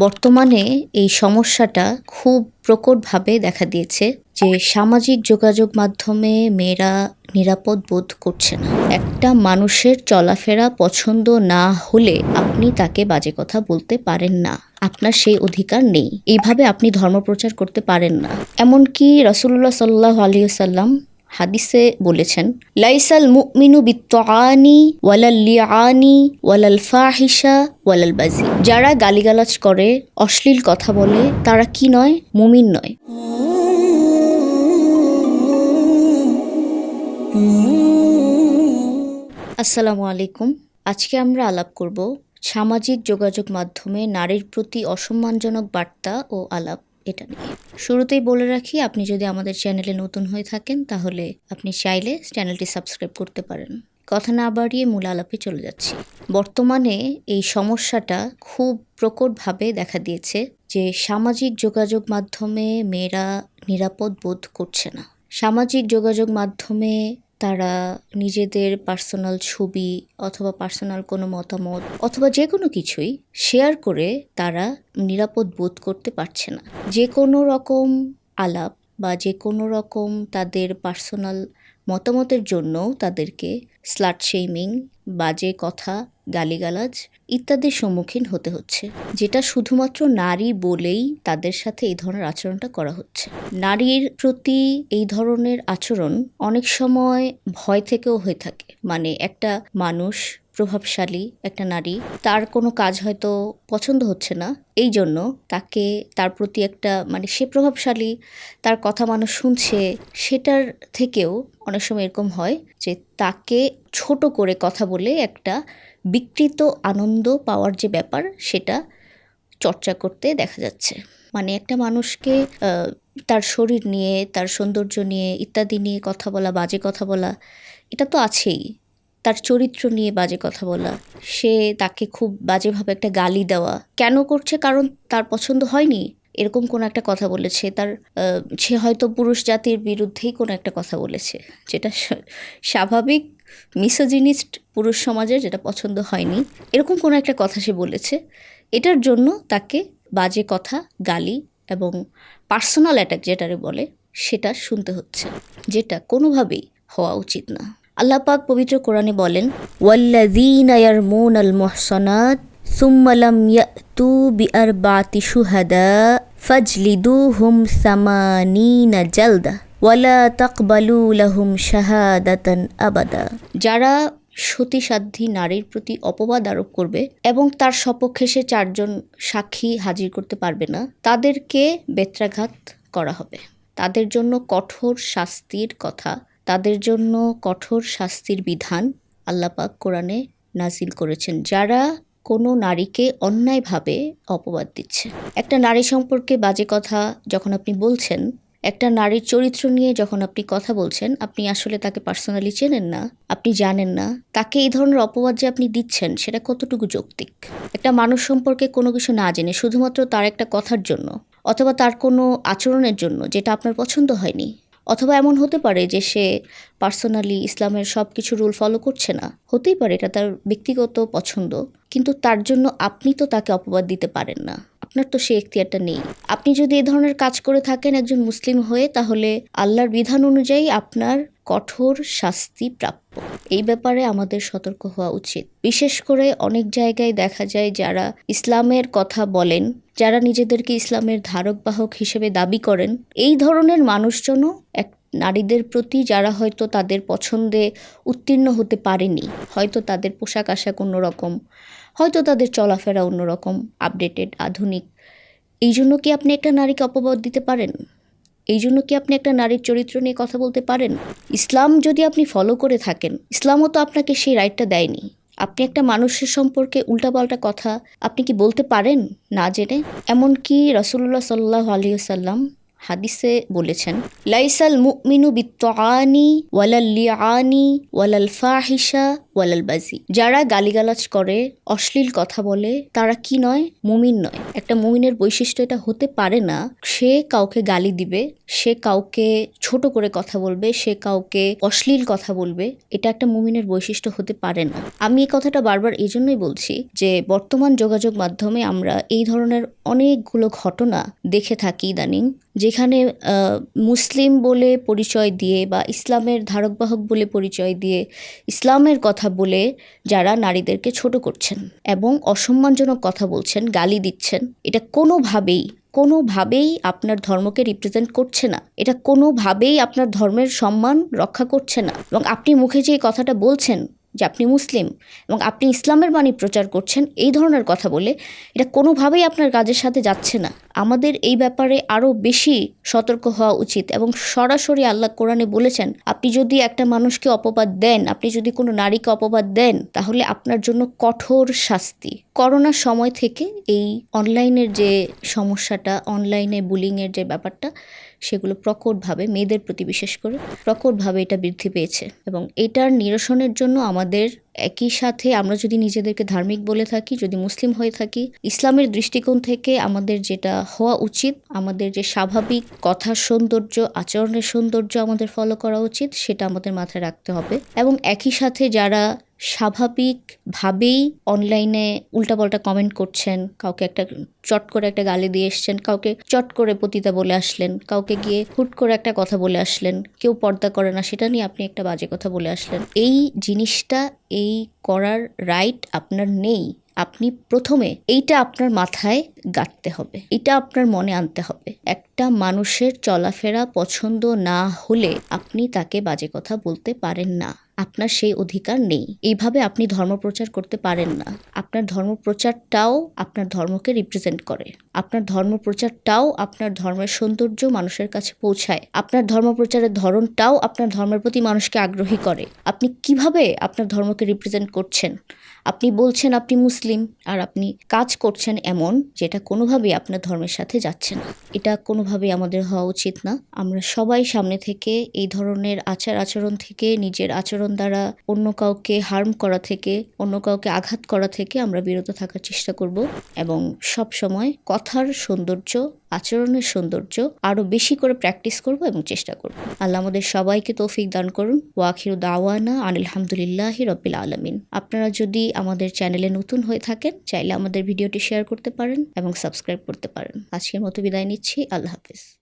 বর্তমানে এই সমস্যাটা খুব প্রকটভাবে দেখা দিয়েছে যে সামাজিক যোগাযোগ মাধ্যমে মেয়েরা নিরাপদ বোধ করছে না। একটা মানুষের চলাফেরা পছন্দ না হলে আপনি তাকে বাজে কথা বলতে পারেন না। আপনার সেই অধিকার নেই। এইভাবে আপনি ধর্ম প্রচার করতে পারেন না। এমনকি রসুল্লাহ সাল্লাহ আলিয়াল্লাম হাদিসে বলেছেন, লাইসাল মুমিনু বিত্তানি ওয়ালাল ওয়ালাল ফাহিশা, ওয়ালাল বাজি। যারা গালিগালাজ করে, অশ্লীল কথা বলে, তারা কি নয়? মুমিন নয়। আসসালামু আলাইকুম। আজকে আমরা আলাপ করব সামাজিক যোগাযোগ মাধ্যমে নারীর প্রতি অসম্মানজনক বার্তা ও আলাপ। এটা নিয়ে। শুরুতেই বলে রাখি, আপনি যদি আমাদের চ্যানেলে নতুন হয়ে থাকেন, তাহলে আপনি চাইলে চ্যানেলটি সাবস্ক্রাইব করতে পারেন। কথা না বাড়িয়ে মূল আলাপে চলে যাচ্ছি। বর্তমানে এই সমস্যাটা খুব প্রকটভাবে দেখা দিয়েছে যে, সামাজিক যোগাযোগ মাধ্যমে মেয়েরা নিরাপদ বোধ করছে না। সামাজিক যোগাযোগ মাধ্যমে তারা নিজেদের পার্সোনাল ছবি অথবা পার্সোনাল কোনো মতামত অথবা যে কোনো কিছুই শেয়ার করে তারা নিরাপদ বোধ করতে পারছে না। যে কোনো রকম আলাপ বা যে কোনো রকম তাদের পার্সোনাল মতামতের জন্য তাদেরকে স্লাট শেমিং বাজে কথা গালিগালাজ ইত্যাদির সম্মুখীন হতে হচ্ছে, যেটা শুধুমাত্র নারী বলেই তাদের সাথে এই ধরনের আচরণটা করা হচ্ছে। নারীর প্রতি এই ধরনের আচরণ অনেক সময় ভয় থেকেও হয়ে থাকে। মানে একটা মানুষ প্রভাবশালী একটা নারী, তার কোনো কাজ হয়তো পছন্দ হচ্ছে না। এই জন্য তাকে, তার প্রতি একটা মানে সে প্রভাবশালী, তার কথা মানুষ শুনছে, সেটার থেকেও অনেক সময় এরকম হয় যে তাকে ছোট করে কথা বলে একটা বিকৃত আনন্দ পাওয়ার যে ব্যাপার, সেটা চর্চা করতে দেখা যাচ্ছে। মানে একটা মানুষকে তার শরীর নিয়ে, তার সৌন্দর্য নিয়ে, ইত্যাদি নিয়ে কথা বলা, বাজে কথা বলা, এটা তো আছেই। তার চরিত্র নিয়ে বাজে কথা বলা, সে তাকে খুব বাজেভাবে একটা গালি দেওয়া। কেন করছে? কারণ তার পছন্দ হয়নি। এরকম কোনো একটা কথা বলেছে। তার সে হয়তো পুরুষ জাতির বিরুদ্ধেই কোনো একটা কথা বলেছে। যেটা স্বাভাবিক মিসোজিনিস্ট পুরুষ সমাজের যেটা পছন্দ হয়নি। এরকম কোনো একটা কথা সে বলেছে। এটার জন্য তাকে বাজে কথা, গালি এবং পার্সোনাল অ্যাটাক যেটারে বলে, সেটা শুনতে হচ্ছে। যেটা কোনোভাবেই হওয়া উচিত না। আল্লাহ পাক পবিত্র কোরআনে বলেন, ওয়াল্লাযীনা ইয়ারমুনাল মুহসানাত সুম্মা লাম ইয়াতু বিআরবাতি শুহাদা ফাজলিদুহুম সামানিনা জালদা ওয়ালা তাকবালু লাহুম শাহাদাতান আবাদা। যারা সতীসাধ্যী নারীর প্রতি অপবাদ আরোপ করবে এবং তার সপক্ষে সে চারজন সাক্ষী হাজির করতে পারবে না, তাদেরকে বেত্রাঘাত করা হবে। তাদের জন্য কঠোর শাস্তির কথা তাদের জন্য কঠোর শাস্তির বিধান আল্লাপাক কোরআনে নাজিল করেছেন। যারা কোনো নারীকে অন্যায়ভাবে অপবাদ দিচ্ছে। একটা নারী সম্পর্কে বাজে কথা যখন আপনি বলছেন, একটা নারীর চরিত্র নিয়ে যখন আপনি কথা বলছেন, আপনি আসলে তাকে পার্সোনালি চেনেন না, আপনি জানেন না, তাকে এই ধরনের অপবাদ যে আপনি দিচ্ছেন, সেটা কতটুকু যৌক্তিক? একটা মানুষ সম্পর্কে কোনো কিছু না জেনে শুধুমাত্র তার একটা কথার জন্য অথবা তার কোনো আচরণের জন্য যেটা আপনার পছন্দ হয়নি অথবা এমন হতে পারে যে সে পার্সোনালি ইসলামের সব কিছু রুল ফলো করছে না। হতেই পারে এটা তার ব্যক্তিগত পছন্দ। কিন্তু তার জন্য আপনি তো তাকে অপবাদ দিতে পারেন না। আপনার তো সে এখতিয়ারটা নেই। আপনি যদি এ ধরনের কাজ করে থাকেন একজন মুসলিম হয়ে, তাহলে আল্লাহর বিধান অনুযায়ী আপনার কঠোর শাস্তি প্রাপ্য। এই ব্যাপারে আমাদের সতর্ক হওয়া উচিত। বিশেষ করে অনেক জায়গায় দেখা যায় যারা ইসলামের কথা বলেন যারা নিজেদেরকে ইসলামের ধারক বাহক হিসেবে দাবি করেন, এই ধরনের মানুষজনও এক নারীদের প্রতি যারা হয়তো তাদের পছন্দে উত্তীর্ণ হতে পারেনি, হয়তো তাদের পোশাক আশাক অন্যরকম, হয়তো তাদের চলাফেরা অন্যরকম আপডেটেড আধুনিক। এই জন্য কি আপনি একটা নারীকে অপবাদ দিতে পারেন? এই জন্য কি আপনি একটা নারীর চরিত্র নিয়ে কথা বলতে পারেন? ইসলাম যদি আপনি ফলো করে থাকেন, ইসলামও তো আপনাকে সেই রাইটটা দেয়নি। আপনি একটা মানুষের সম্পর্কে উল্টাপাল্টা কথা আপনি কি বলতে পারেন? না জেনে। এমনকি রসুল্লাহ সাল্লাহ আলিয়াল্লাম হাদিসে বলেছেন, লাইসাল মুমিনু বিত্তানি ওয়ালাল লিআনি ওয়ালাল ফাহিশা ওয়ালালবাজি যারা গালিগালাজ করে, অশ্লীল কথা বলে, তারা কি নয়? মুমিন নয়। একটা মুমিনের বৈশিষ্ট্য এটা হতে পারে না। সে কাউকে গালি দিবে, সে কাউকে ছোট করে কথা বলবে, সে কাউকে অশ্লীল কথা বলবে, এটা একটা মুমিনের বৈশিষ্ট্য হতে পারে না। আমি এই কথাটা বারবার এই জন্যই বলছি যে, বর্তমান যোগাযোগ মাধ্যমে আমরা এই ধরনের অনেকগুলো ঘটনা দেখে থাকি ইদানিং, যেখানে মুসলিম বলে পরিচয় দিয়ে বা ইসলামের ধারকবাহক বলে পরিচয় দিয়ে ইসলামের কথা বলে যারা নারীদেরকে ছোট করছেন এবং অসম্মানজনক কথা বলছেন, গালি দিচ্ছেন, এটা কোনোভাবেই কোনোভাবেই আপনার ধর্মকে রিপ্রেজেন্ট করছে না। এটা কোনোভাবেই আপনার ধর্মের সম্মান রক্ষা করছে না। এবং আপনি মুখে যে কথাটা বলছেন যে আপনি মুসলিম এবং আপনি ইসলামের বাণী প্রচার করছেন, এই ধরনের কথা বলে, এটা কোনোভাবেই আপনার কাজের সাথে যাচ্ছে না। আমাদের এই ব্যাপারে আরও বেশি সতর্ক হওয়া উচিত এবং সরাসরি আল্লাহ কোরআনে বলেছেন, আপনি যদি একটা মানুষকে অপবাদ দেন, আপনি যদি কোনো নারীকে অপবাদ দেন, তাহলে আপনার জন্য কঠোর শাস্তি। করোনার সময় থেকে এই অনলাইনের যে সমস্যাটা, অনলাইনে বুলিংয়ের যে ব্যাপারটা, সেগুলো প্রকটভাবে, মেয়েদের প্রতি বিশেষ করে প্রকটভাবে এটা বৃদ্ধি পেয়েছে এবং এটার নিরসনের জন্য আমাদের একই সাথে আমরা যদি নিজেদেরকে ধার্মিক বলে থাকি, যদি মুসলিম হয়ে থাকি, ইসলামের দৃষ্টিকোণ থেকে আমাদের যেটা হওয়া উচিত, আমাদের যে স্বাভাবিক কথার সৌন্দর্য, আচরণের সৌন্দর্য আমাদের ফলো করা উচিত, সেটা আমাদের মাথায় রাখতে হবে। এবং একই সাথে যারা স্বাভাবিকভাবেই অনলাইনে উল্টাপাল্টা কমেন্ট করছেন, কাউকে একটা চট করে একটা গালি দিয়ে এসছেন, কাউকে চট করে পতিতা বলে আসলেন, কাউকে গিয়ে হুট করে একটা কথা বলে আসলেন, কেউ পর্দা করে না, সেটা নিয়ে আপনি একটা বাজে কথা বলে আসলেন। এই জিনিসটা, এই করার রাইট আপনার নেই। আপনি প্রথমে এইটা আপনার মাথায় গাঁটতে হবে। এটা আপনার মনে আনতে হবে। একটা মানুষের চলাফেরা পছন্দ না হলে আপনি তাকে বাজে কথা বলতে পারেন না। আপনার সেই অধিকার নেই। এইভাবে আপনি ধর্ম প্রচার করতে পারেন না। আপনার ধর্ম প্রচারটাও আপনার ধর্মকে রিপ্রেজেন্ট করে। আপনার ধর্ম প্রচারটাও আপনার ধর্মের সৌন্দর্য মানুষের কাছে পৌঁছায়। আপনার ধর্ম প্রচারের ধরনটাও আপনার ধর্মের প্রতি মানুষকে আগ্রহী করে। আপনি কীভাবে আপনার ধর্মকে রিপ্রেজেন্ট করছেন? আপনি বলছেন আপনি মুসলিম। আর আপনি কাজ করছেন এমন যেটা কোনোভাবেই আপনার ধর্মের সাথে যাচ্ছে না। এটা কোনোভাবেই আমাদের হওয়া উচিত না। আমরা সবাই সামনে থেকে এই ধরনের আচার আচরণ থেকে, নিজের আচরণ দ্বারা অন্য কাউকে হার্ম করা থেকে, অন্য কাউকে আঘাত করা থেকে আমরা বিরত থাকার চেষ্টা করব এবং সব সময় কথার সৌন্দর্য আচরণের সৌন্দর্য আরও বেশি করে প্র্যাকটিস করব এবং চেষ্টা করব। আল্লাহ আমাদের সবাইকে তৌফিক দান করুন। ওয়াখির দাওয়ানা আনিল রবিল আলমিন। আপনারা যদি আমাদের চ্যানেলে নতুন হয়ে থাকেন, চাইলে আমাদের ভিডিওটি শেয়ার করতে পারেন এবং সাবস্ক্রাইব করতে পারেন। আজকের মতো বিদায় নিচ্ছি। আল্লাহ হাফিজ।